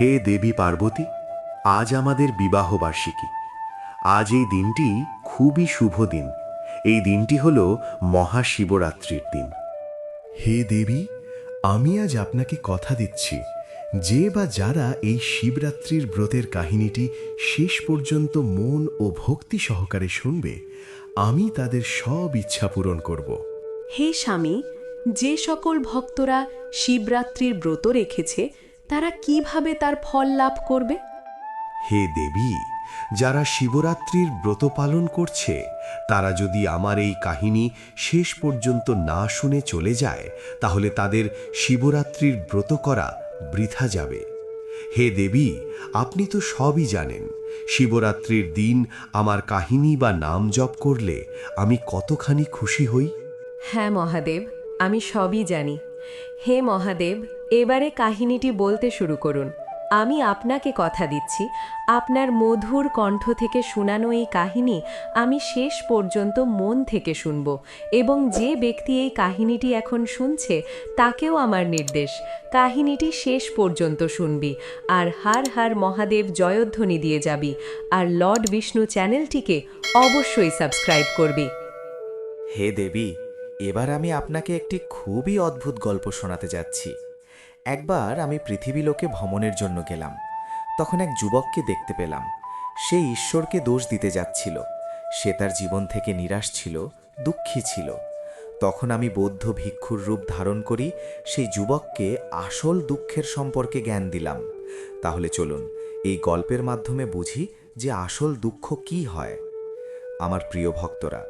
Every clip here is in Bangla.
হে দেবী পার্বতী আজ আমাদের বিবাহ বার্ষিকী আজ এই দিনটি খুবই শুভ দিন। এই দিনটি হল মহাশিবরাত্রির দিন। হে দেবী আমি আজ আপনাকে কথা দিচ্ছি। যে বা যারা এই শিবরাত্রির ব্রতের কাহিনীটি শেষ পর্যন্ত মন ও ভক্তি সহকারে শুনবে আমি তাদের সব ইচ্ছা পূরণ করব। হে স্বামী যে সকল ভক্তরা শিবরাত্রির ব্রত রেখেছে তারা কীভাবে তার ফল লাভ করবে? হে দেবী যারা শিবরাত্রির ব্রত পালন করছে তারা যদি আমার এই কাহিনী শেষ পর্যন্ত না শুনে চলে যায় তাহলে তাদের শিবরাত্রির ব্রত করা বৃথা যাবে। হে দেবী আপনি তো সবই জানেন শিবরাত্রির দিন আমার কাহিনী বা নাম জপ করলে আমি কতখানি খুশি হই? হ্যাঁ মহাদেব আমি সবই জানি। হে মহাদেব এবারে কাহিনীটি বলতে শুরু করুন। আমি আপনাকে কথা দিচ্ছি, আপনার মধুর কণ্ঠ থেকে শোনানো এই কাহিনী আমি শেষ পর্যন্ত মন থেকে শুনব এবং যে ব্যক্তি এই কাহিনীটি এখন শুনছে তাকেও আমার নির্দেশ। কাহিনীটি শেষ পর্যন্ত শুনবি আর হার হার মহাদেব জয়ধ্বনি দিয়ে যাবি আর লর্ড বিষ্ণু চ্যানেলটিকে অবশ্যই সাবস্ক্রাইব করবি। হে দেবী, এবার আমি আপনাকে একটি খুবই অদ্ভুত গল্প শোনাতে যাচ্ছি। একবার আমি পৃথিবী লোকে ভ্রমণের জন্য গেলাম। তখন এক যুবককে দেখতে পেলাম। সে ঈশ্বরকে দোষ দিতে যাচ্ছিল। সে তার জীবন থেকে নিরাশ ছিল, দুঃখী ছিল। তখন আমি বৌদ্ধ ভিক্ষুর রূপ ধারণ করি, সেই যুবককে আসল দুঃখের সম্পর্কে জ্ঞান দিলাম। তাহলে চলুন, এই গল্পের মাধ্যমে বুঝি যে আসল দুঃখ কি হয়। আমার প্রিয় ভক্তরা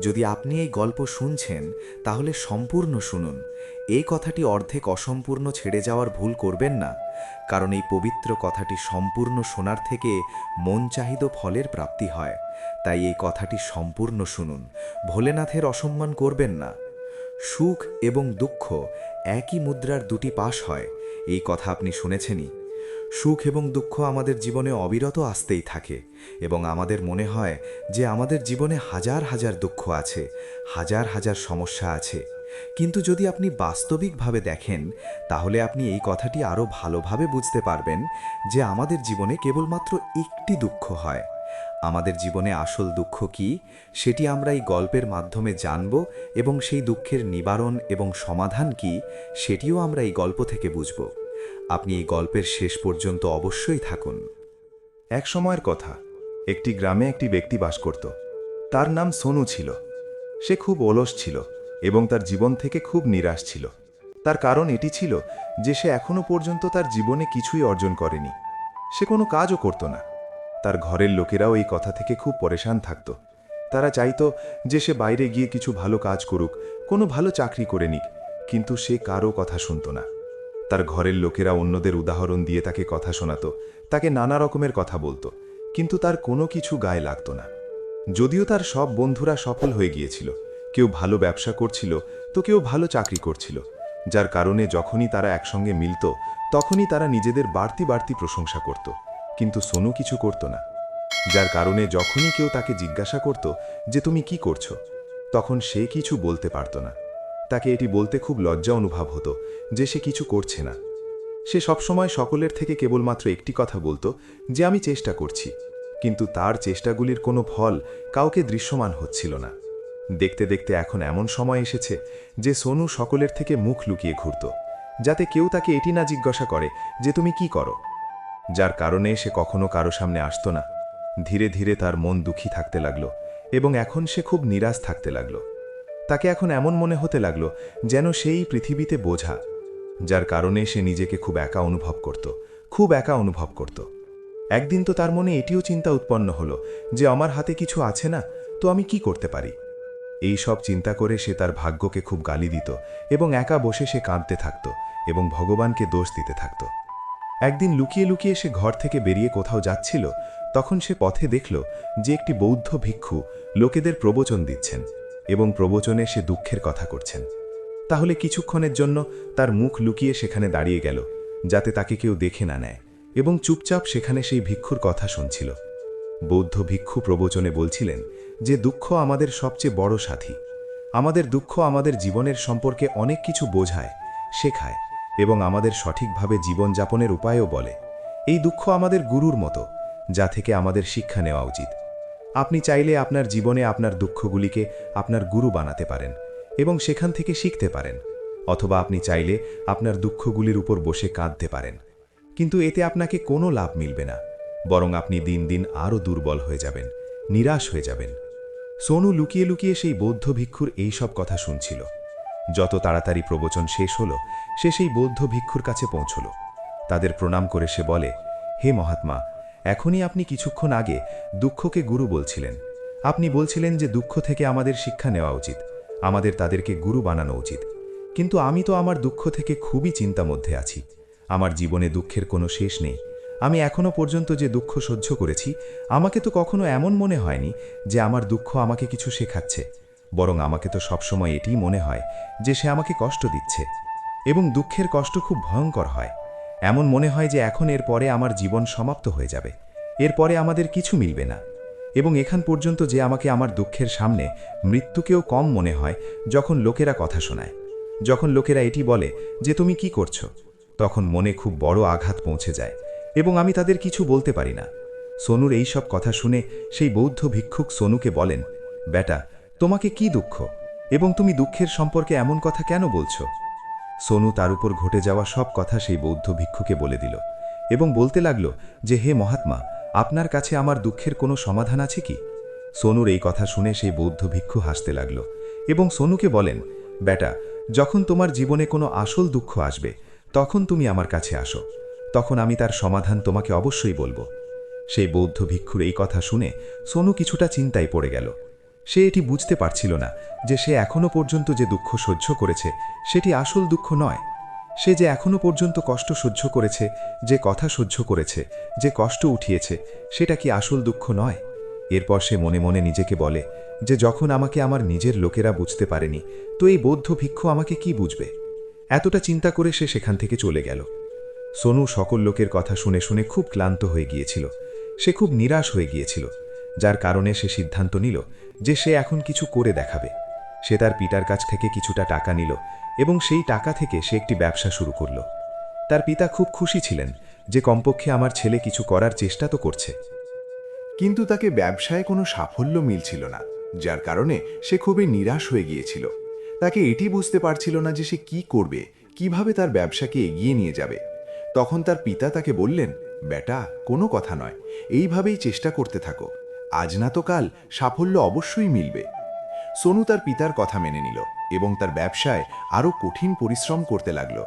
যদি আপনি এই গল্প শুনছেন, তাহলে সম্পূর্ণ শুনুন। এই কথাটি অর্ধেক অসম্পূর্ণ ছেড়ে যাওয়ার ভুল করবেন না, কারণ এই পবিত্র কথাটি সম্পূর্ণ শোনার থেকে মন চাহিদ ফলের প্রাপ্তি হয়। তাই এই কথাটি সম্পূর্ণ শুনুন, ভোলেনাথের অসম্মান করবেন না। সুখ এবং দুঃখ একই মুদ্রার দুটি পাশ হয়। এই কথা আপনি শুনেছেনই। সুখ এবং দুঃখ আমাদের জীবনে অবিরত আসতেই থাকে, এবং আমাদের মনে হয় যে আমাদের জীবনে হাজার হাজার দুঃখ আছে, হাজার হাজার সমস্যা আছে। কিন্তু যদি আপনি বাস্তবিকভাবে দেখেন, তাহলে আপনি এই কথাটি আরও ভালোভাবে বুঝতে পারবেন যে আমাদের জীবনে কেবলমাত্র একটি দুঃখ হয়। আমাদের জীবনে আসল দুঃখ কি, সেটি আমরা এই গল্পের মাধ্যমে জানব, এবং সেই দুঃখের নিবারণ এবং সমাধান কি, সেটিও আমরা এই গল্প থেকে বুঝব। আপনি এই গল্পের শেষ পর্যন্ত অবশ্যই থাকুন। এক সময়ের কথা, একটি গ্রামে একটি ব্যক্তি বাস করত। তার নাম সোনু ছিল। সে খুব অলস ছিল এবং তার জীবন থেকে খুব নিরাশ ছিল। তার কারণ এটি ছিল যে সে এখনও পর্যন্ত তার জীবনে কিছুই অর্জন করেনি। সে কোনো কাজও করত না। তার ঘরের লোকেরাও এই কথা থেকে খুব পরেশান থাকত। তারা চাইতো যে সে বাইরে গিয়ে কিছু ভালো কাজ করুক, কোনো ভালো চাকরি করে নিক, কিন্তু সে কারও কথা শুনত না। তার ঘরের লোকেরা অন্যদের উদাহরণ দিয়ে তাকে কথা শোনাতো, তাকে নানা রকমের কথা বলতো, কিন্তু তার কোনো কিছু গায়ে লাগতো না। যদিও তার সব বন্ধুরা সফল হয়ে গিয়েছিল, কেউ ভালো ব্যবসা করছিল, তো কেউ ভালো চাকরি করছিল, যার কারণে যখনই তারা একসঙ্গে মিলত, তখনই তারা নিজেদের বাড়তি বাড়তি প্রশংসা করত, কিন্তু সোনু কিছু করত না। যার কারণে যখনই কেউ তাকে জিজ্ঞাসা করত যে, তুমি কি করছ? তখন সে কিছু বলতে পারত না। তাকে এটি বলতে খুব লজ্জা অনুভব হতো যে সে কিছু করছে না। সে সবসময় সকলের থেকে কেবলমাত্র একটি কথা বলতো যে, আমি চেষ্টা করছি। কিন্তু তার চেষ্টাগুলির কোনো ফল কাউকে দৃশ্যমান হচ্ছিল না। দেখতে দেখতে এখন এমন সময় এসেছে যে, সোনু সকলের থেকে মুখ লুকিয়ে ঘুরত, যাতে কেউ তাকে এটি না জিজ্ঞাসা করে যে, তুমি কি করো? যার কারণে সে কখনো কারও সামনে আসতো না। ধীরে ধীরে তার মন দুঃখী থাকতে লাগল এবং এখন সে খুব নিরাশ থাকতে লাগল। তাকে এখন এমন মনে হতে লাগল যেন সেই পৃথিবীতে বোঝা, যার কারণে সে নিজেকে খুব একা অনুভব করত, খুব একা অনুভব করত। একদিন তো তার মনে এটিও চিন্তা উৎপন্ন হলো যে আমার হাতে কিছু আছে না, তো আমি কি করতে পারি? এই সব চিন্তা করে সে তার ভাগ্যকে খুব গালি দিত এবং একা বসে সে কাঁদতে থাকত এবং ভগবানকে দোষ দিতে থাকত। একদিন লুকিয়ে লুকিয়ে সে ঘর থেকে বেরিয়ে কোথাও যাচ্ছিল, তখন সে পথে দেখল যে একটি বৌদ্ধ ভিক্ষু লোকেদের প্রবচন দিচ্ছেন। এবং প্রবচনে সে দুঃখের কথা করছেন। তাহলে কিছুক্ষণের জন্য তার মুখ লুকিয়ে সেখানে দাঁড়িয়ে গেল, যাতে তাকে কেউ দেখে না নেয়, এবং চুপচাপ সেখানে সেই ভিক্ষুর কথা শুনছিল। বৌদ্ধ ভিক্ষু প্রবচনে বলছিলেন যে, দুঃখ আমাদের সবচেয়ে বড় সাথী। আমাদের দুঃখ আমাদের জীবনের সম্পর্কে অনেক কিছু বোঝায়, শেখায়, এবং আমাদের সঠিকভাবে জীবনযাপনের উপায়ও বলে। এই দুঃখ আমাদের গুরুর মতো, যা থেকে আমাদের শিক্ষা নেওয়া উচিত। আপনি চাইলে আপনার জীবনে আপনার দুঃখগুলিকে আপনার গুরু বানাতে পারেন এবং সেখান থেকে শিখতে পারেন, অথবা আপনি চাইলে আপনার দুঃখগুলির উপর বসে কাঁদতে পারেন। কিন্তু এতে আপনাকে কোনো লাভ মিলবে না, বরং আপনি দিন দিন আরও দুর্বল হয়ে যাবেন, নিরাশ হয়ে যাবেন। সোনু লুকিয়ে লুকিয়ে সেই বৌদ্ধ ভিক্ষুর এই সব কথা শুনছিল। যত তাড়াতাড়ি প্রবচন শেষ হল, সে সেই বৌদ্ধ ভিক্ষুর কাছে পৌঁছল। তাদের প্রণাম করে সে বলে, হে মহাত্মা এখনই আপনি কিছুক্ষণ আগে দুঃখকে গুরু বলছিলেন। আপনি বলছিলেন যে দুঃখ থেকে আমাদের শিক্ষা নেওয়া উচিত, আমাদের তাদেরকে গুরু বানানো উচিত। কিন্তু আমি তো আমার দুঃখ থেকে খুবই চিন্তা মধ্যে আছি। আমার জীবনে দুঃখের কোনো শেষ নেই। আমি এখনও পর্যন্ত যে দুঃখ সহ্য করেছি, আমাকে তো কখনো এমন মনে হয়নি যে আমার দুঃখ আমাকে কিছু শেখাচ্ছে, বরং আমাকে তো সবসময় এটিই মনে হয় যে সে আমাকে কষ্ট দিচ্ছে। এবং দুঃখের কষ্ট খুব ভয়ঙ্কর হয়। এমন মনে হয় যে এখন এর পরে আমার জীবন সমাপ্ত হয়ে যাবে। এরপরে আমাদের কিছু মিলবে না। এবং এখান পর্যন্ত যে আমাকে আমার দুঃখের সামনে মৃত্যুকেও কম মনে হয় যখন লোকেরা কথা শোনায়। যখন লোকেরা এটি বলে যে, তুমি কি করছ? তখন মনে খুব বড় আঘাত পৌঁছে যায় এবং আমি তাদের কিছু বলতে পারি না। সোনুর এই সব কথা শুনে সেই বৌদ্ধ ভিক্ষুক সোনুকে বলেন, বেটা, তোমাকে কি দুঃখ? এবং তুমি দুঃখের সম্পর্কে এমন কথা কেন বলছো? সোনু তার উপর ঘটে যাওয়া সব কথা সেই বৌদ্ধ ভিক্ষুকে বলে দিল এবং বলতে লাগল যে, হে মহাত্মা, আপনার কাছে আমার দুঃখের কোনো সমাধান আছে কি? সোনুর এই কথা শুনে সেই বৌদ্ধ ভিক্ষু হাসতে লাগল এবং সোনুকে বলেন, বেটা, যখন তোমার জীবনে কোনো আসল দুঃখ আসবে, তখন তুমি আমার কাছে আসো। তখন আমি তার সমাধান তোমাকে অবশ্যই বলব। সেই বৌদ্ধ ভিক্ষুর এই কথা শুনে সোনু কিছুটা চিন্তায় পড়ে গেল। সে এটি বুঝতে পারছিল না যে সে এখনও পর্যন্ত যে দুঃখ সহ্য করেছে, সেটি আসল দুঃখ নয়। সে যে এখনও পর্যন্ত কষ্ট সহ্য করেছে, যে কথা সহ্য করেছে, যে কষ্ট উঠিয়েছে, সেটা কি আসল দুঃখ নয়? এরপর সে মনে মনে নিজেকে বলে, যে যখন আমাকে আমার নিজের লোকেরা বুঝতে পারেনি, তো এই বৌদ্ধ ভিক্ষু আমাকে কি বুঝবে? এতটা চিন্তা করে সে সেখান থেকে চলে গেল। সোনু সকল লোকের কথা শুনে শুনে খুব ক্লান্ত হয়ে গিয়েছিল। সে খুব নিরাশ হয়ে গিয়েছিল। যার কারণে সে সিদ্ধান্ত নিল যে সে এখন কিছু করে দেখাবে। সে তার পিতার কাছ থেকে কিছুটা টাকা নিল এবং সেই টাকা থেকে সে একটি ব্যবসা শুরু করল। তার পিতা খুব খুশি ছিলেন যে কমপক্ষে আমার ছেলে কিছু করার চেষ্টা তো করছে। কিন্তু তাকে ব্যবসায় কোনো সাফল্য মিলছিল না, যার কারণে সে খুবই নিরাশ হয়ে গিয়েছিল। তাকে এটি বুঝতে পারছিল না যে সে কি করবে, কীভাবে তার ব্যবসাকে এগিয়ে নিয়ে যাবে। তখন তার পিতা তাকে বললেন, বেটা, কোনো কথা নয়। এইভাবেই চেষ্টা করতে থাকো। আজ না তো কাল সাফল্য অবশ্যই মিলবে। সোনু তার পিতার কথা মেনে নিল এবং তার ব্যবসায় আরও কঠিন পরিশ্রম করতে লাগল।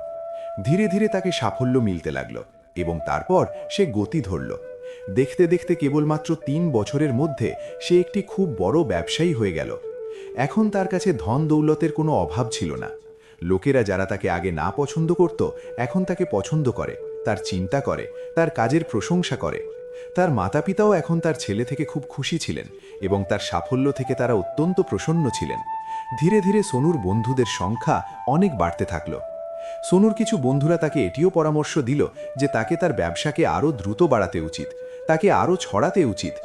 ধীরে ধীরে তাকে সাফল্য মিলতে লাগল এবং তারপর সে গতি ধরল। দেখতে দেখতে কেবলমাত্র তিন বছরের মধ্যে সে একটি খুব বড় ব্যবসায়ী হয়ে গেল। এখন তার কাছে ধন দৌলতের কোনো অভাব ছিল না। লোকেরা যারা তাকে আগে না পছন্দ করত, এখন তাকে পছন্দ করে, তার চিন্তা করে, তার কাজের প্রশংসা করে। তার মাতা পিতাও এখন তার ছেলে থেকে খুব খুশি ছিলেন এবং তার সাফল্য থেকে তারা অত্যন্ত প্রসন্ন ছিলেন। ধীরে ধীরে সোনুর বন্ধুদের সংখ্যা অনেক বাড়তে থাকল। সোনুর কিছু বন্ধুরা তাকে এটিও পরামর্শ দিল যে তাকে তার ব্যবসাকে আরও দ্রুত বাড়াতে উচিত, তাকে আরও ছড়াতে উচিত।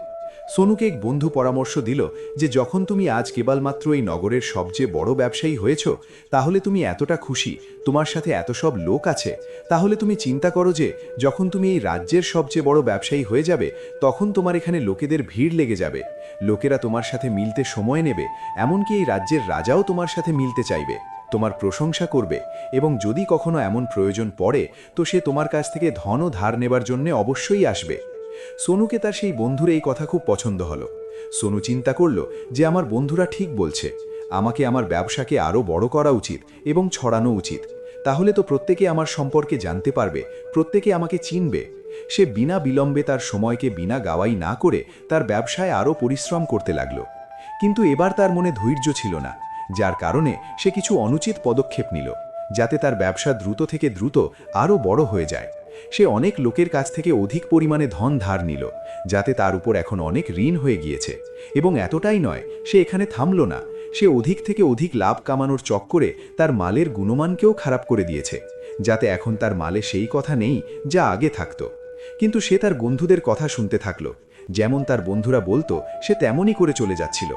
সোনুকে এক বন্ধু পরামর্শ দিল যে, যখন তুমি আজ কেবলমাত্র এই নগরের সবচেয়ে বড় ব্যবসায়ী হয়েছ, তাহলে তুমি এতটা খুশি, তোমার সাথে এত সব লোক আছে, তাহলে তুমি চিন্তা করো যে, যখন তুমি এই রাজ্যের সবচেয়ে বড় ব্যবসায়ী হয়ে যাবে, তখন তোমার এখানে লোকেদের ভিড় লেগে যাবে, লোকেরা তোমার সাথে মিলতে সময় নেবে, এমনকি এই রাজ্যের রাজাও তোমার সাথে মিলতে চাইবে, তোমার প্রশংসা করবে, এবং যদি কখনো এমন প্রয়োজন পড়ে, তো সে তোমার কাছ থেকে ধনও ধার নেবার জন্য অবশ্যই আসবে। সোনুকে তার সেই বন্ধুর এই কথা খুব পছন্দ হলো। সোনু চিন্তা করল যে আমার বন্ধুরা ঠিক বলছে, আমাকে আমার ব্যবসাকে আরও বড় করা উচিত এবং ছড়ানো উচিত। তাহলে তো প্রত্যেকে আমার সম্পর্কে জানতে পারবে, প্রত্যেকে আমাকে চিনবে। সে বিনা বিলম্বে তার সময়কে বিনা গাওয়াই না করে তার ব্যবসায় আরও পরিশ্রম করতে লাগল। কিন্তু এবার তার মনে ধৈর্য ছিল না, যার কারণে সে কিছু অনুচিত পদক্ষেপ নিল, যাতে তার ব্যবসা দ্রুত থেকে দ্রুত আরও বড় হয়ে যায়। সে অনেক লোকের কাছ থেকে অধিক পরিমাণে ধন ধার নিল, যাতে তার উপর এখন অনেক ঋণ হয়ে গিয়েছে। এবং এতটাই নয়, সে এখানে থামল না। সে অধিক থেকে অধিক লাভ কামানোর চক্করে তার মালের গুণমানকেও খারাপ করে দিয়েছে, যাতে এখন তার মালে সেই কথা নেই যা আগে থাকত। কিন্তু সে তার বন্ধুদের কথা শুনতে থাকল। যেমন তার বন্ধুরা বলতো, সে তেমনই করে চলে যাচ্ছিল।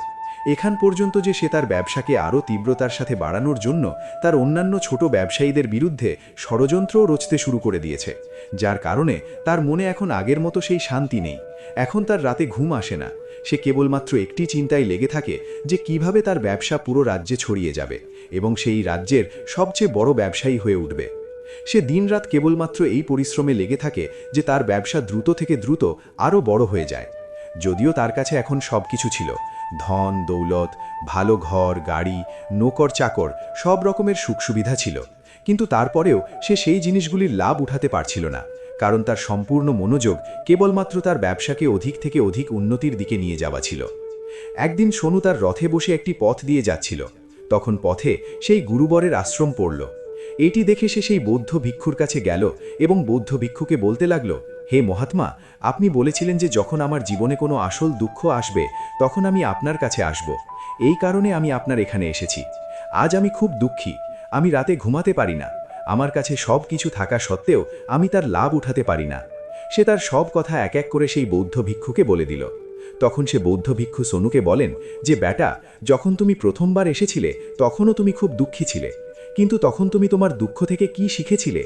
এখান পর্যন্ত যে সে তার ব্যবসাকে আরও তীব্রতার সাথে বাড়ানোর জন্য তার অন্যান্য ছোট ব্যবসায়ীদের বিরুদ্ধে ষড়যন্ত্রও রচতে শুরু করে দিয়েছে, যার কারণে তার মনে এখন আগের মতো সেই শান্তি নেই। এখন তার রাতে ঘুম আসে না। সে কেবলমাত্র একটি চিন্তায় লেগে থাকে যে কীভাবে তার ব্যবসা পুরো রাজ্যে ছড়িয়ে যাবে এবং সেই রাজ্যের সবচেয়ে বড় ব্যবসায়ী হয়ে উঠবে। সে দিনরাত কেবলমাত্র এই পরিশ্রমে লেগে থাকে যে তার ব্যবসা দ্রুত থেকে দ্রুত আরও বড় হয়ে যায়। যদিও তার কাছে এখন সব কিছু ছিল ধন, দৌলত, ভালো ঘর, গাড়ি, নোকর, চাকর সব রকমের সুখ সুবিধা ছিল। কিন্তু তারপরেও সে সেই জিনিসগুলির লাভ উঠাতে পারছিল না, কারণ তার সম্পূর্ণ মনোযোগ কেবলমাত্র তার ব্যবসাকে অধিক থেকে অধিক উন্নতির দিকে নিয়ে যাওয়া ছিল। একদিন সোনু তার রথে বসে একটি পথ দিয়ে যাচ্ছিল। তখন পথে সেই গুরুবরের আশ্রম পড়ল। এটি দেখে সে সেই বৌদ্ধ ভিক্ষুর কাছে গেল এবং বৌদ্ধ ভিক্ষুকে বলতে লাগল হে মহাত্মা, আপনি বলেছিলেন যে যখন আমার জীবনে কোনো আসল দুঃখ আসবে, তখন আমি আপনার কাছে আসব। এই কারণে আমি আপনার এখানে এসেছি। আজ আমি খুব দুঃখী। আমি রাতে ঘুমাতে পারি না। আমার কাছে সব কিছু থাকা সত্ত্বেও আমি তার লাভ উঠাতে পারি না। সে তার সব কথা এক এক করে সেই বৌদ্ধ ভিক্ষুকে বলে দিল। তখন সে বৌদ্ধ ভিক্ষু সোনুকে বলেন যে, ব্যাটা, যখন তুমি প্রথমবার এসেছিলে, তখনও তুমি খুব দুঃখী ছিলে। কিন্তু তখন তুমি তোমার দুঃখ থেকে কি শিখেছিলে?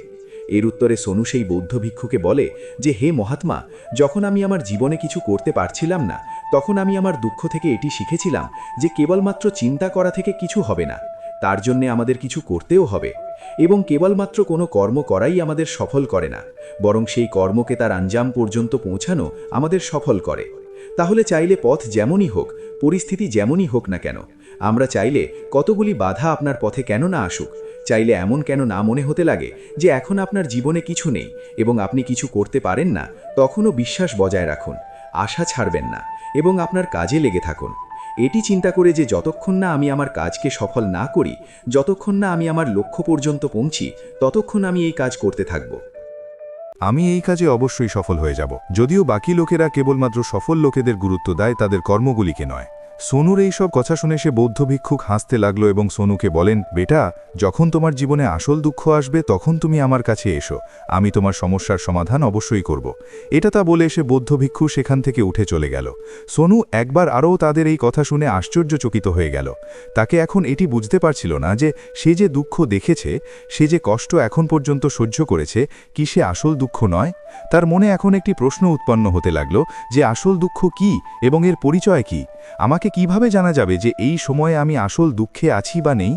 এর উত্তরে সোনু সেই বৌদ্ধ ভিক্ষুকে বলে যে, হে মহাত্মা, যখন আমি আমার জীবনে কিছু করতে পারছিলাম না, তখন আমি আমার দুঃখ থেকে এটি শিখেছিলাম যে, কেবলমাত্র চিন্তা করা থেকে কিছু হবে না, তার জন্যে আমাদের কিছু করতেও হবে। এবং কেবলমাত্র কোনো কর্ম করাই আমাদের সফল করে না, বরং সেই কর্মকে তার আঞ্জাম পর্যন্ত পৌঁছানো আমাদের সফল করে। তাহলে চাইলে পথ যেমনই হোক, পরিস্থিতি যেমনই হোক না কেন, আমরা চাইলে কতগুলি বাধা আপনার পথে কেন না আসুক চাইলে এমন কেন না মনে হতে লাগে যে এখন আপনার জীবনে কিছু নেই এবং আপনি কিছু করতে পারেন না, তখনও বিশ্বাস বজায় রাখুন, আশা ছাড়বেন না এবং আপনার কাজে লেগে থাকুন। এটি চিন্তা করে যে যতক্ষণ না আমি আমার কাজকে সফল না করি, যতক্ষণ না আমি আমার লক্ষ্য পর্যন্ত পৌঁছি, ততক্ষণ আমি এই কাজ করতে থাকব। আমি এই কাজে অবশ্যই সফল হয়ে যাব, যদিও বাকি লোকেরা কেবলমাত্র সফল লোকেদের গুরুত্ব দেয়, তাদের কর্মগুলিকে নয়। সোনুর এই সব কথা শুনে সে বৌদ্ধ ভিক্ষুক হাসতে লাগল এবং সোনুকে বলেন, বেটা, যখন তোমার জীবনে আসল দুঃখ আসবে, তখন তুমি আমার কাছে এসো। আমি তোমার সমস্যার সমাধান অবশ্যই করব। এটা তা বলে সে বৌদ্ধ ভিক্ষু সেখান থেকে উঠে চলে গেল। সোনু একবার আরও তাদের এই কথা শুনে আশ্চর্যচকিত হয়ে গেল। তাকে এখন এটি বুঝতে পারছিল না যে, সে যে দুঃখ দেখেছে, সে যে কষ্ট এখন পর্যন্ত সহ্য করেছে, কি সে আসল দুঃখ নয়? তার মনে এখন একটি প্রশ্ন উৎপন্ন হতে লাগল যে, আসল দুঃখ কি এবং এর পরিচয় কি? আমাকে কীভাবে জানা যাবে যে এই সময়ে আমি আসল দুঃখে আছি বা নেই?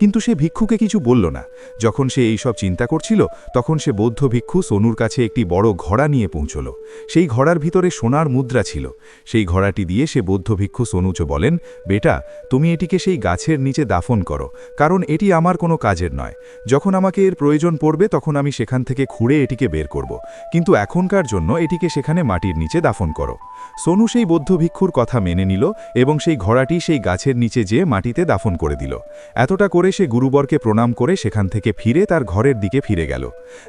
কিন্তু সে ভিক্ষুকে কিছু বলল না। যখন সে এই সব চিন্তা করছিল, তখন সে বৌদ্ধ ভিক্ষু সোনুর কাছে একটি বড় ঘোড়া নিয়ে পৌঁছল। সেই ঘোড়ার ভিতরে সোনার মুদ্রা ছিল। সেই ঘোড়াটি দিয়ে সে বৌদ্ধ ভিক্ষু সোনুচ বলেন, বেটা, তুমি এটিকে সেই গাছের নিচে দাফন করো, কারণ এটি আমার কোনো কাজের নয়। যখন আমাকে এর প্রয়োজন পড়বে, তখন আমি সেখান থেকে খুঁড়ে এটিকে বের করব। কিন্তু এখনকার জন্য এটিকে সেখানে মাটির নিচে দাফন করো। সোনু সেই বৌদ্ধ ভিক্ষুর কথা মেনে নিল এবং সেই ঘোড়াটি সেই গাছের নিচে যেয়ে মাটিতে দাফন করে দিল। এতটা করে সে গুরুবরকে প্রণাম করে সেখান থেকে ফিরে তার ঘরের দিকে ফিরে গেল।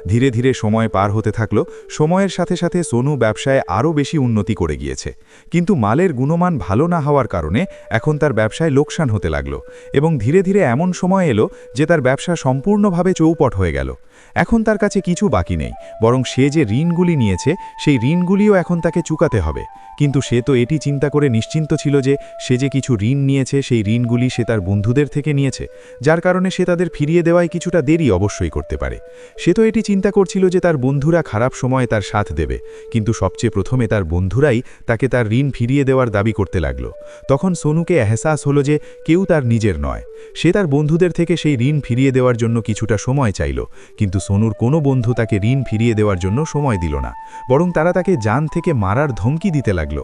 ধীরে ধীরে সময় পার হতে থাকল, সময়ের সাথে সাথে সোনু ব্যবসায় আরও বেশি উন্নতি করে গিয়েছে। কিন্তু মালের গুণমান ভালো না হওয়ার কারণে এখন তার ব্যবসায় লোকসান হতে লাগল এবং ধীরে ধীরে এমন সময় এলো যে তার ব্যবসা সম্পূর্ণভাবে চৌপট হয়ে গেল। এখন তার কাছে কিছু বাকি নেই, বরং সে যে ঋণগুলি নিয়েছে, সেই ঋণগুলিও এখন তাকে চুকাতে হবে। কিন্তু সে তো এটি চিন্তা করে নিশ্চিন্ত ছিল যে সে যে কিছু ঋণ নিয়েছে, সেই ঋণগুলি সে তার বন্ধুদের থেকে নিয়েছে। যার কারণে সে তাদের ফিরিয়ে দেওয়ায় কিছুটা দেরি অবশ্যই করতে পারে। সে তো এটি চিন্তা করছিল যে তার বন্ধুরা খারাপ সময়ে তার সাথ দেবে, কিন্তু সবচেয়ে প্রথমে তার বন্ধুরাই তাকে তার ঋণ ফিরিয়ে দেওয়ার দাবি করতে লাগল। তখন সোনুকে এহসাস হলো যে কেউ তার নিজের নয়। সে তার বন্ধুদের থেকে সেই ঋণ ফিরিয়ে দেওয়ার জন্য কিছুটা সময় চাইল, কিন্তু সোনুর কোনো বন্ধু তাকে ঋণ ফিরিয়ে দেওয়ার জন্য সময় দিল না, বরং তারা তাকে জান থেকে মারার ধমকি দিতে লাগল।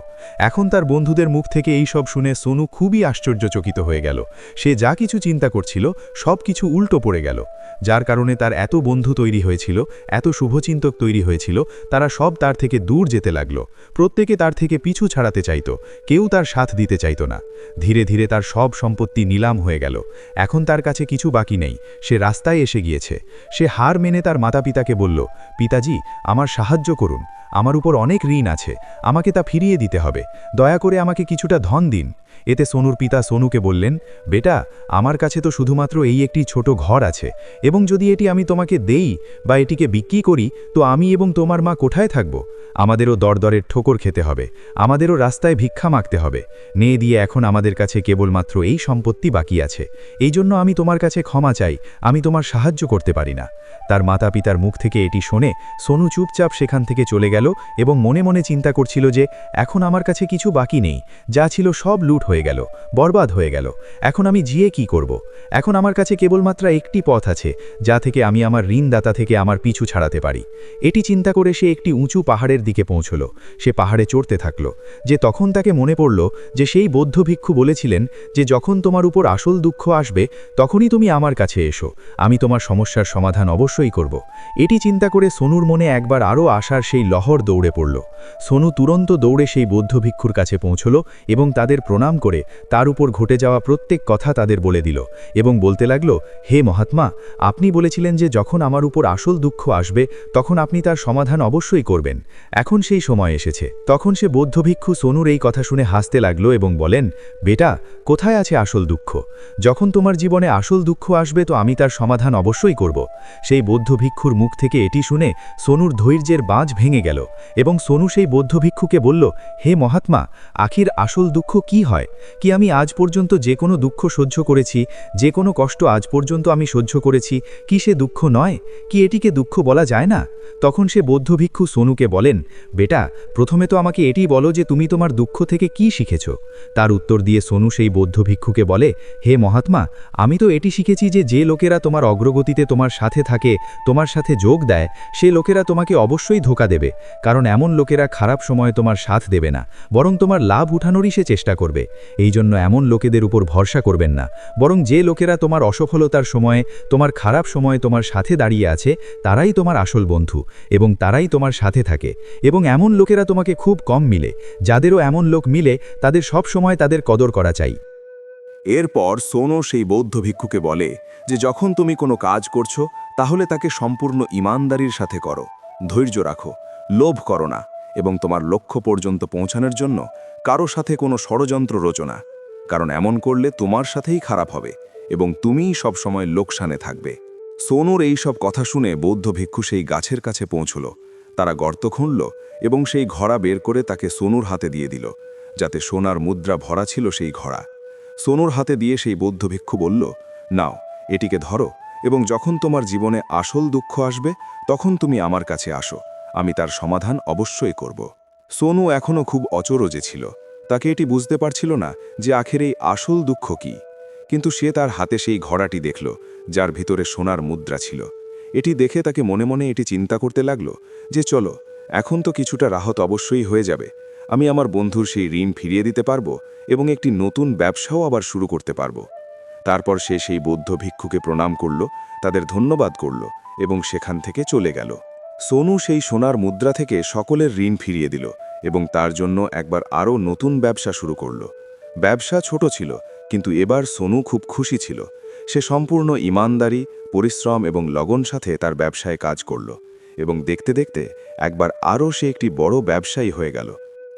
এখন তার বন্ধুদের মুখ থেকে এই সব শুনে সোনু খুবই আশ্চর্যচকিত হয়ে গেল। সে যা কিছু চিন্তা করছিল সব কিছু উল্টো পড়ে গেল। যার কারণে তার এত বন্ধু তৈরি হয়েছিল, এত শুভচিন্তক তৈরি হয়েছিল, তারা সব তার থেকে দূর যেতে লাগল। প্রত্যেকে তার থেকে পিছু ছাড়াতে চাইত, কেউ তার সাথ দিতে চাইত না। ধীরে ধীরে তার সব সম্পত্তি নিলাম হয়ে গেল। এখন তার কাছে কিছু বাকি নেই, সে রাস্তায় এসে গিয়েছে। সে হার মেনে তার মাতা পিতাকে বলল, পিতাজি, আমার সাহায্য করুন। আমার উপর অনেক ঋণ আছে, আমাকে তা ফিরিয়ে দিতে হবে। দয়া করে আমাকে কিছুটা ধন দিন। এতে সোনুর পিতা সোনুকে বললেন, বেটা, আমার কাছে তো শুধুমাত্র এই একটি ছোট ঘর আছে, এবং যদি এটি আমি তোমাকে দেই বা এটিকে বিক্রি করি, তো আমি এবং তোমার মা কোথায় থাকব? আমাদেরও দরদরের ঠোকর খেতে হবে, আমাদেরও রাস্তায় ভিক্ষা মাগতে হবে। নিয়ে দিয়ে এখন আমাদের কাছে কেবলমাত্র এই সম্পত্তি বাকি আছে। এই জন্য আমি তোমার কাছে ক্ষমা চাই, আমি তোমার সাহায্য করতে পারি না। তার মাতা পিতার মুখ থেকে এটি শোনে সোনু চুপচাপ সেখান থেকে চলে গেল এবং মনে মনে চিন্তা করছিল যে, এখন আমার কাছে কিছু বাকি নেই, যা ছিল সব লুট হয়ে গেল, বরবাদ হয়ে গেল, এখন আমি জিয়ে কি করব? এখন আমার কাছে কেবলমাত্র একটি পথ আছে, যা থেকে আমি আমার ঋণদাতা থেকে আমার পিছু ছাড়াতে পারি। এটি চিন্তা করে সে একটি উঁচু পাহাড়ের দিকে পৌঁছল। সে পাহাড়ে চড়তে থাকল, যে তখন তাকে মনে পড়ল যে সেই বৌদ্ধ ভিক্ষু বলেছিলেন যে যখন তোমার উপর আসল দুঃখ আসবে, তখনই তুমি আমার কাছে এসো, আমি তোমার সমস্যার সমাধান অবশ্যই করব। এটি চিন্তা করে সোনুর মনে একবার আরও আসার সেই লহর দৌড়ে পড়ল। সোনু তুরন্ত দৌড়ে সেই বৌদ্ধ ভিক্ষুর কাছে পৌঁছল এবং তাদের প্রণাম করে তার উপর ঘটে যাওয়া প্রত্যেক কথা তাদের বলে দিল এবং বলতে লাগল, হে মহাত্মা, আপনি বলেছিলেন যে যখন আমার উপর আসল দুঃখ আসবে, তখন আপনি তার সমাধান অবশ্যই করবেন। এখন সেই সময় এসেছে। তখন সে বৌদ্ধ ভিক্ষু সোনুর এই কথা শুনে হাসতে লাগল এবং বলেন, বেটা, কোথায় আছে আসল দুঃখ? যখন তোমার জীবনে আসল দুঃখ আসবে, তো আমি তার সমাধান অবশ্যই করব। সেই বৌদ্ধ ভিক্ষুর মুখ থেকে এটি শুনে সোনুর ধৈর্যের বাঁধ ভেঙে গেল এবং সোনু সেই বৌদ্ধ ভিক্ষুকে বলল, হে মহাত্মা, আখির আসল দুঃখ কি হয়? কি আমি আজ পর্যন্ত যে কোনো দুঃখ সহ্য করেছি, যে কোনো কষ্ট আজ পর্যন্ত আমি সহ্য করেছি, কি সে দুঃখ নয়? কি এটিকে দুঃখ বলা যায় না? তখন সে বৌদ্ধ ভিক্ষু সোনুকে বলেন, বেটা, প্রথমে তো আমাকে এটি বলো যে তুমি তোমার দুঃখ থেকে কি শিখেছ? তার উত্তর দিয়ে সোনু সেই বৌদ্ধ ভিক্ষুকে বলে, হে মহাত্মা, আমি তো এটি শিখেছি যে যে লোকেরা তোমার অগ্রগতিতে তোমার সাথে থাকে, তোমার সাথে যোগ দেয়, সে লোকেরা তোমাকে অবশ্যই ধোকা দেবে, কারণ এমন লোকেরা খারাপ সময়ে তোমার সাথ দেবে না, বরং তোমার লাভ উঠানোরই সে চেষ্টা করবে। এই জন্য এমন লোকেদের উপর ভরসা করবেন না, বরং যে লোকেরা তোমার অসফলতার সময়ে, তোমার খারাপ সময়ে তোমার সাথে দাঁড়িয়ে আছে, তারাই তোমার আসল বন্ধু এবং তারাই তোমার সাথে থাকে। এবং এমন লোকেরা তোমাকে খুব কম মিলে, যাদেরও এমন লোক মিলে, তাদের সব সময় তাদের কদর করা চাই। এরপর সোনো সেই বৌদ্ধ ভিক্ষুকে বলে যে, যখন তুমি কোনো কাজ করছ, তাহলে তাকে সম্পূর্ণ ইমানদারির সাথে করো। ধৈর্য রাখো, লোভ করো না এবং তোমার লক্ষ্য পর্যন্ত পৌঁছানোর জন্য কারও সাথে কোনো ষড়যন্ত্র রচনা কারণ এমন করলে তোমার সাথেই খারাপ হবে। এবং তুমিই সবসময় লোকসানে থাকবে। সোনুর এই সব কথা শুনে বৌদ্ধ ভিক্ষু সেই গাছের কাছে পৌঁছল। তারা গর্ত খুঁড়ল এবং সেই ঘড়া বের করে তাকে সোনুর হাতে দিয়ে দিল, যাতে সোনার মুদ্রা ভরা ছিল সেই ঘড়া। সোনুর হাতে দিয়ে সেই বৌদ্ধ ভিক্ষু বলল, নাও, এটিকে ধরো এবং যখন তোমার জীবনে আসল দুঃখ আসবে, তখন তুমি আমার কাছে আসো। আমি তার সমাধান অবশ্যই করব। সোনু এখনও খুব অচরজে ছিল। তাকে এটি বুঝতে পারছিল না যে আখের এই আসল দুঃখ কি। কিন্তু সে তার হাতে সেই ঘোড়াটি দেখল, যার ভিতরে সোনার মুদ্রা ছিল। এটি দেখে তাকে মনে মনে এটি চিন্তা করতে লাগল যে, চলো, এখন তো কিছুটা রাহত অবশ্যই হয়ে যাবে। আমি আমার বন্ধুর সেই ঋণ ফিরিয়ে দিতে পারব এবং একটি নতুন ব্যবসাও আবার শুরু করতে পারব। তারপর সে সেই বৌদ্ধ ভিক্ষুকে প্রণাম করল, তাদের ধন্যবাদ করল এবং সেখান থেকে চলে গেল। সোনু সেই সোনার মুদ্রা থেকে সকলের ঋণ ফিরিয়ে দিল এবং তার জন্য একবার আরও নতুন ব্যবসা শুরু করল। ব্যবসা ছোট ছিল কিন্তু এবার সোনু খুব খুশি ছিল। সে সম্পূর্ণ ইমানদারি, পরিশ্রম এবং লগন সাথে তার ব্যবসায় কাজ করল এবং দেখতে দেখতে একবার আরও সে একটি বড় ব্যবসায়ী হয়ে গেল।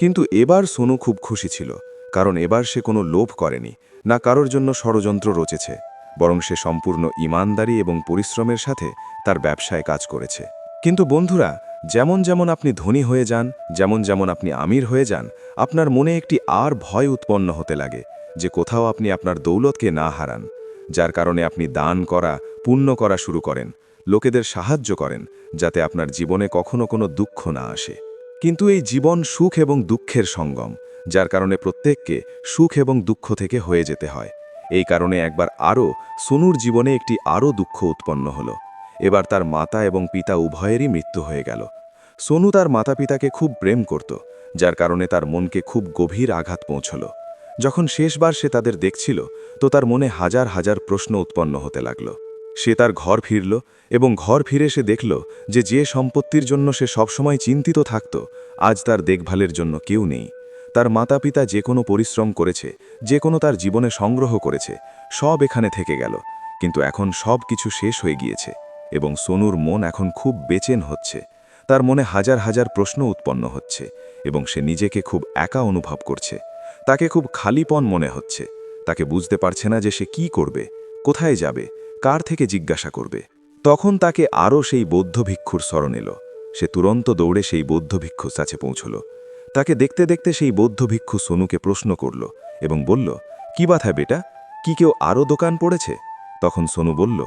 কিন্তু এবার সোনু খুব খুশি ছিল, কারণ এবার সে কোনো লোভ করেনি, না কারোর জন্য ষড়যন্ত্র রচেছে, বরং সে সম্পূর্ণ ইমানদারি এবং পরিশ্রমের সাথে তার ব্যবসায় কাজ করেছে। কিন্তু বন্ধুরা, যেমন যেমন আপনি ধনী হয়ে যান, যেমন যেমন আপনি আমির হয়ে যান, আপনার মনে একটি আর ভয় উৎপন্ন হতে লাগে। যে কোথাও আপনি আপনার দৌলতকে না হারান, যার কারণে আপনি দান করা, পুণ্য করা শুরু করেন, লোকেদের সাহায্য করেন, যাতে আপনার জীবনে কখনো কোনো দুঃখ না আসে। কিন্তু এই জীবন সুখ এবং দুঃখের সঙ্গম, যার কারণে প্রত্যেককে সুখ এবং দুঃখ থেকে হয়ে যেতে হয়। এই কারণে একবার আরও সোনুর জীবনে একটি আরও দুঃখ উৎপন্ন হলো। এবার তার মাতা এবং পিতা উভয়েরই মৃত্যু হয়ে গেল। সোনু তার মাতা পিতাকে খুব প্রেম করত, যার কারণে তার মনকে খুব গভীর আঘাত পৌঁছল। যখন শেষবার সে তাদের দেখছিল, তো তার মনে হাজার হাজার প্রশ্ন উৎপন্ন হতে লাগল। সে তার ঘর ফিরল এবং ঘর ফিরে সে দেখল যে যে সম্পত্তির জন্য সে সবসময় চিন্তিত থাকত, আজ তার দেখভালের জন্য কেউ নেই। তার মাতা পিতা যে কোনো পরিশ্রম করেছে, যে কোনো তার জীবনে সংগ্রহ করেছে, সব এখানে থেকে গেল। কিন্তু এখন সব কিছু শেষ হয়ে গিয়েছে এবং সোনুর মন এখন খুব বেচেন হচ্ছে। তার মনে হাজার হাজার প্রশ্ন উৎপন্ন হচ্ছে এবং সে নিজেকে খুব একা অনুভব করছে। তাকে খুব খালিপন মনে হচ্ছে। তাকে বুঝতে পারছে না যে সে কি করবে, কোথায় যাবে, কার থেকে জিজ্ঞাসা করবে। তখন তাকে আরও সেই বৌদ্ধ ভিক্ষুর স্মরণ এলো। সে তুরন্ত দৌড়ে সেই বৌদ্ধ ভিক্ষুর কাছে পৌঁছল। তাকে দেখতে দেখতে সেই বৌদ্ধ ভিক্ষু সোনুকে প্রশ্ন করল এবং বলল, কি বাথা বেটা? কি কেউ আরও দোকান পড়েছে? তখন সোনু বলল,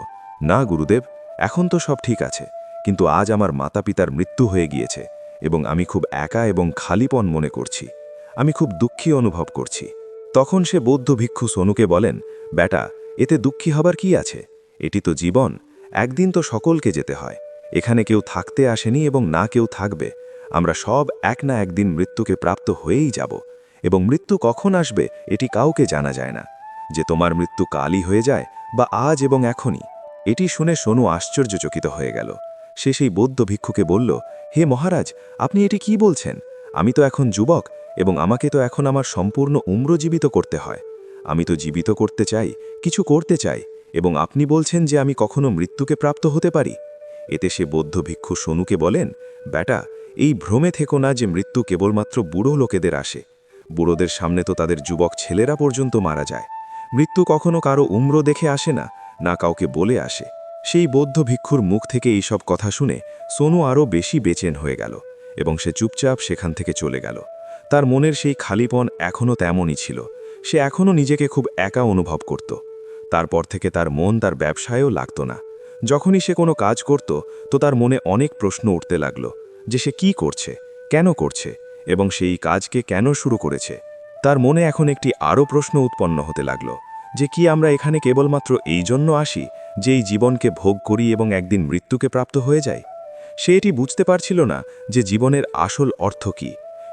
না গুরুদেব, এখন তো সব ঠিক আছে, কিন্তু আজ আমার মাতা পিতার মৃত্যু হয়ে গিয়েছে এবং আমি খুব একা এবং খালিপন মনে করছি। আমি খুব দুঃখী অনুভব করছি। তখন সে বৌদ্ধ ভিক্ষু সোনুকে বলেন বেটা এতে দুঃখী হবার কি আছে? এটি তো জীবন। একদিন তো সকলকে যেতে হয়। এখানে কেউ থাকতে আসেনি এবং না কেউ থাকবে। আমরা সব এক না একদিন মৃত্যুকে প্রাপ্ত হয়েই যাব। এবং মৃত্যু কখন আসবে, এটি কাউকে জানা যায় না। যে তোমার মৃত্যু কালই হয়ে যায় বা আজ এবং এখনই। এটি শুনে সোনু আশ্চর্যচকিত হয়ে গেল। সে সেই বৌদ্ধ ভিক্ষুকে বলল, হে মহারাজ, আপনি এটি কি বলছেন? আমি তো এখন যুবক। এবং আমাকে তো এখন আমার সম্পূর্ণ উম্র জীবিত করতে হয়। আমি তো জীবিত করতে চাই, কিছু করতে চাই, এবং আপনি বলছেন যে আমি কখনো মৃত্যুকে প্রাপ্ত হতে পারি। এতে সে বৌদ্ধ ভিক্ষু সোনুকে বলেন বেটা এই ভ্রমে থেকো না যে মৃত্যু কেবলমাত্র বুড়ো লোকেদের আসে। বুড়োদের সামনে তো তাদের যুবক ছেলেরা পর্যন্ত মারা যায়। মৃত্যু কখনো কারও উম্র দেখে আসে না না কাউকে বলে আসে। সেই বৌদ্ধ ভিক্ষুর মুখ থেকে এইসব কথা শুনে সোনু আরও বেশি বেচেন হয়ে গেল, এবং সে চুপচাপ সেখান থেকে চলে গেল। তার মনের সেই খালিপন এখনও তেমনই ছিল। সে এখনও নিজেকে খুব একা অনুভব করত। তারপর থেকে তার মন তার ব্যবসায়ও লাগত না। যখনই সে কোনো কাজ করত, তো তার মনে অনেক প্রশ্ন উঠতে লাগল যে সে কি করছে, কেন করছে, এবং সেই কাজকে কেন শুরু করেছে। তার মনে এখন একটি আরও প্রশ্ন উৎপন্ন হতে লাগল যে কি আমরা এখানে কেবলমাত্র এই জন্য আসি যে এই জীবনকে ভোগ করি এবং একদিন মৃত্যুকে প্রাপ্ত হয়ে যায় সে এটি বুঝতে পারছিল না যে জীবনের আসল অর্থ কী।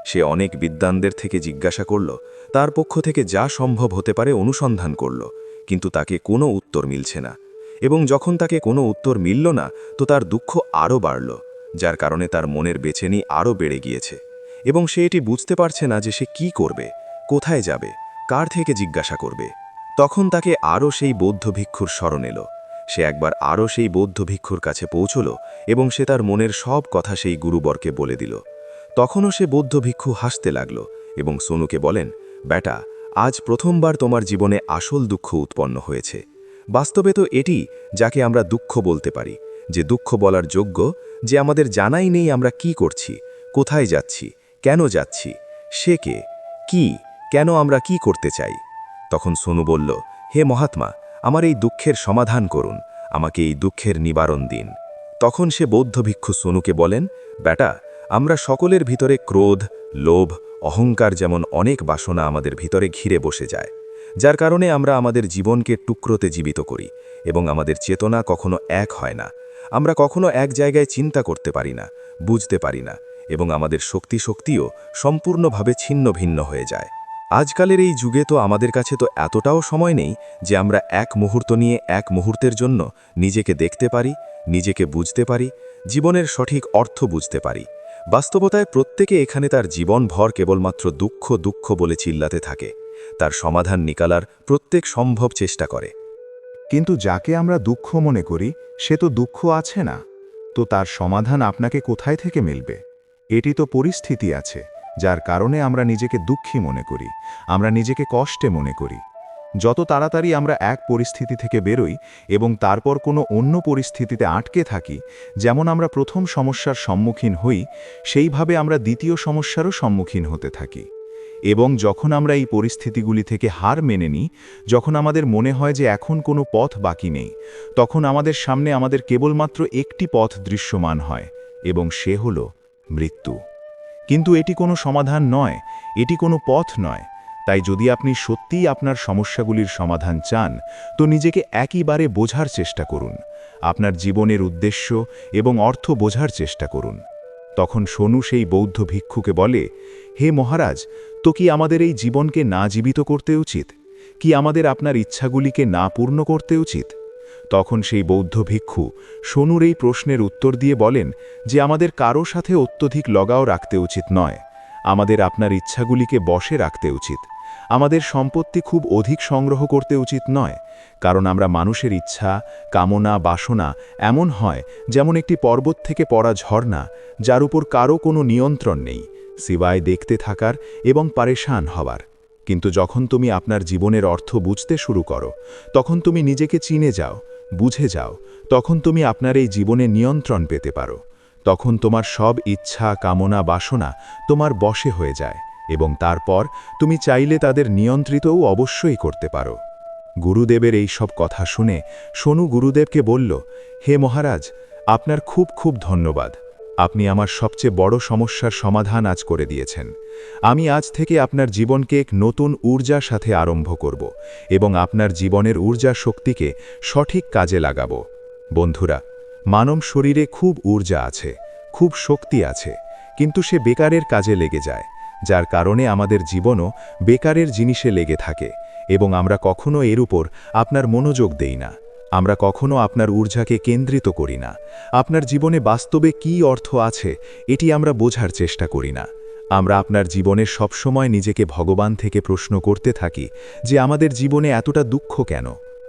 সে অনেক বিদ্বানদের থেকে জিজ্ঞাসা করল, তার পক্ষ থেকে যা সম্ভব হতে পারে অনুসন্ধান করল, কিন্তু তাকে কোনো উত্তর মিলছে না। এবং যখন তাকে কোনো উত্তর মিলল না, তো তার দুঃখ আরও বাড়ল, যার কারণে তার মনের বেচেনি আরও বেড়ে গিয়েছে। এবং সে এটি বুঝতে পারছে না যে সে কি করবে, কোথায় যাবে, কার থেকে জিজ্ঞাসা করবে। তখন তাকে আরও সেই বৌদ্ধ ভিক্ষুর স্মরণ এলো। সে একবার আরও সেই বৌদ্ধ ভিক্ষুর কাছে পৌঁছল, এবং সে তার মনের সব কথা সেই গুরুবরকে বলে দিল। তখনও সে বৌদ্ধ ভিক্ষু হাসতে লাগল এবং সোনুকে বলেন, বেটা, আজ প্রথমবার তোমার জীবনে আসল দুঃখ উৎপন্ন হয়েছে। বাস্তবে তো এটি যাকে আমরা দুঃখ বলতে পারি, যে দুঃখ বলার যোগ্য, যে আমাদের জানাই নেই আমরা কি করছি, কোথায় যাচ্ছি, কেন যাচ্ছি, সে কে, কি, কেন আমরা কি করতে চাই? তখন সোনু বলল, হে মহাত্মা, আমার এই দুঃখের সমাধান করুন, আমাকে এই দুঃখের নিবারণ দিন। তখন সে বৌদ্ধ ভিক্ষু সোনুকে বলেন, বেটা আমরা সকলের ভিতরে ক্রোধ, লোভ, অহংকার যেমন অনেক বাসনা আমাদের ভিতরে ঘিরে বসে যায়, যার কারণে আমরা আমাদের জীবনকে টুকরোতে জীবিত করি এবং আমাদের চেতনা কখনো এক হয় না। আমরা কখনো এক জায়গায় চিন্তা করতে পারি না, বুঝতে পারি না এবং আমাদের শক্তি শক্তিও সম্পূর্ণভাবে ছিন্ন ভিন্ন হয়ে যায়। আজকালের এই যুগে তো আমাদের কাছে তো এতটাও সময় নেই যে আমরা এক মুহূর্ত নিয়ে এক মুহূর্তের জন্য নিজেকে দেখতে পারি, নিজেকে বুঝতে পারি, জীবনের সঠিক অর্থ বুঝতে পারি। বাস্তবতায় প্রত্যেকে এখানে তার জীবনভর কেবলমাত্র দুঃখ দুঃখ বলে চিল্লাতে থাকে। তার সমাধান নিকালার প্রত্যেক সম্ভব চেষ্টা করে। কিন্তু যাকে আমরা দুঃখ মনে করি, সে তো দুঃখ আছে না। তো তার সমাধান আপনাকে কোথায় থেকে মিলবে? এটি তো পরিস্থিতি আছে, যার কারণে আমরা নিজেকে দুঃখী মনে করি, আমরা নিজেকে কষ্টে মনে করি। যত তাড়াতাড়ি আমরা এক পরিস্থিতি থেকে বেরোই এবং তারপর কোনো অন্য পরিস্থিতিতে আটকে থাকি, যেমন আমরা প্রথম সমস্যার সম্মুখীন হই, সেইভাবে আমরা দ্বিতীয় সমস্যারও সম্মুখীন হতে থাকি। এবং যখন আমরা এই পরিস্থিতিগুলি থেকে হার মেনে নিই, যখন আমাদের মনে হয় যে এখন কোনো পথ বাকি নেই, তখন আমাদের সামনে আমাদের কেবলমাত্র একটি পথ দৃশ্যমান হয়, এবং সে হল মৃত্যু। কিন্তু এটি কোনো সমাধান নয়, এটি কোনো পথ নয়। তাই যদি আপনি সত্যিই আপনার সমস্যাগুলির সমাধান চান, তো নিজেকে একইবারে বোঝার চেষ্টা করুন। আপনার জীবনের উদ্দেশ্য এবং অর্থ বোঝার চেষ্টা করুন। তখন সোনু সেই বৌদ্ধ ভিক্ষুকে বলে, হে মহারাজ, তো কি আমাদের এই জীবনকে না জীবিত করতে উচিত? কি আমাদের আপনার ইচ্ছাগুলিকে না পূর্ণ করতে উচিত? তখন সেই বৌদ্ধ ভিক্ষু সোনুর এই প্রশ্নের উত্তর দিয়ে বলেন যে আমাদের কারও সাথে অত্যধিক লগাও রাখতে উচিত নয়। আমাদের আপনার ইচ্ছাগুলিকে বশে রাখতে উচিত। আমাদের সম্পত্তি খুব অধিক সংগ্রহ করতে উচিত নয়, কারণ আমরা মানুষের ইচ্ছা, কামনা, বাসনা এমন হয় যেমন একটি পর্বত থেকে পড়া ঝর্ণা, যার উপর কারও কোনো নিয়ন্ত্রণ নেই সিবায় দেখতে থাকার এবং পারেশান হবার কিন্তু যখন তুমি আপনার জীবনের অর্থ বুঝতে শুরু করো, তখন তুমি নিজেকে চিনে যাও, বুঝে যাও, তখন তুমি আপনার এই জীবনে নিয়ন্ত্রণ পেতে পারো, তখন তোমার সব ইচ্ছা, কামনা, বাসনা তোমার বশে হয়ে যায়। এবং তারপর তুমি চাইলে তাদের নিয়ন্ত্রিতও অবশ্যই করতে পারো। গুরুদেবের এই সব কথা শুনে সোনু গুরুদেবকে বলল, হে মহারাজ, আপনার খুব খুব ধন্যবাদ। আপনি আমার সবচেয়ে বড় সমস্যার সমাধান আজ করে দিয়েছেন। আমি আজ থেকে আপনার জীবনকে এক নতুন ঊর্জার সাথে আরম্ভ করব এবং আপনার জীবনের ঊর্জা শক্তিকে সঠিক কাজে লাগাব। বন্ধুরা, মানব শরীরে খুব ঊর্জা আছে, খুব শক্তি আছে, কিন্তু সে বেকারের কাজে লেগে যায়। যার কারণে আমাদের জীবনও বেকারের জিনিসে লেগে থাকে এবং আমরা কখনো এর উপর আপনার মনোযোগ দেই না। আমরা কখনো আপনার ঊর্জাকে কেন্দ্রিত করি না। আপনার জীবনে বাস্তবে কী অর্থ আছে, এটি আমরা বোঝার চেষ্টা করি না। আমরা আপনার জীবনে সবসময় নিজেকে ভগবান থেকে প্রশ্ন করতে থাকি যে আমাদের জীবনে এতটা দুঃখ কেন?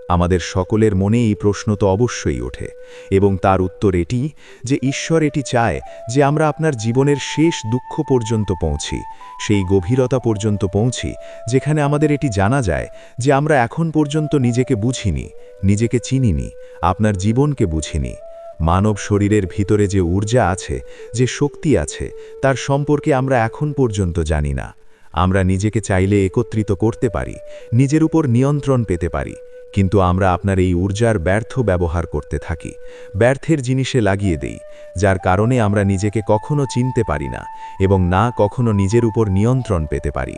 আমাদের সকলের মনে এই প্রশ্ন তো অবশ্যই ওঠে, এবং তার উত্তর এটি যে ঈশ্বর এটি চায় যে আমরা আপনার জীবনের শেষ দুঃখ পর্যন্ত পৌঁছি, সেই গভীরতা পর্যন্ত পৌঁছি, যেখানে আমাদের এটি জানা যায় যে আমরা এখন পর্যন্ত নিজেকে বুঝিনি, নিজেকে চিনিনি, আপনার জীবনকে বুঝিনি। মানব শরীরের ভিতরে যে ঊর্জা আছে, যে শক্তি আছে, তার সম্পর্কে আমরা এখন পর্যন্ত জানি না। আমরা নিজেকে চাইলে একত্রিত করতে পারি, নিজের উপর নিয়ন্ত্রণ পেতে পারি কিন্তু আমরা আপনার এই ঊর্জার ব্যর্থ ব্যবহার করতে থাকি। ব্যর্থের জিনিসে লাগিয়ে দেই, যার কারণে আমরা নিজেকে কখনো চিনতে পারি না এবং না কখনো নিজের উপর নিয়ন্ত্রণ পেতে পারি।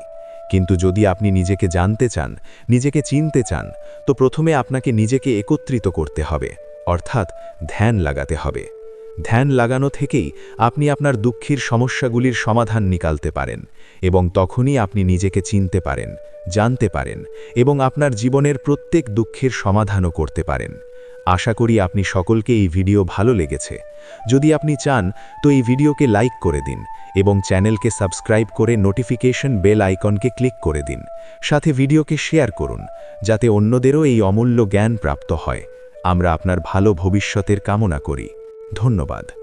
কিন্তু যদি আপনি নিজেকে জানতে চান, নিজেকে চিনতে চান, তো প্রথমে আপনাকে নিজেকে একত্রিত করতে হবে, অর্থাৎ ধ্যান লাগাতে হবে। ধ্যান লাগানো থেকেই আপনি আপনার দুঃখের সমস্যাগুলির সমাধান নিকালতে পারেন এবং তখনই আপনি নিজেকে চিনতে পারেন, জানতে পারেন এবং আপনার জীবনের প্রত্যেক দুঃখের সমাধানও করতে পারেন। আশা করি আপনি সকলকে এই ভিডিও ভালো লেগেছে। যদি আপনি চান, তো এই ভিডিওকে লাইক করে দিন এবং চ্যানেলকে সাবস্ক্রাইব করে নোটিফিকেশন বেল আইকনকে ক্লিক করে দিন। সাথে ভিডিওকে শেয়ার করুন, যাতে অন্যদেরও এই অমূল্য জ্ঞান প্রাপ্ত হয়। আমরা আপনার ভালো ভবিষ্যতের কামনা করি। ধন্যবাদ।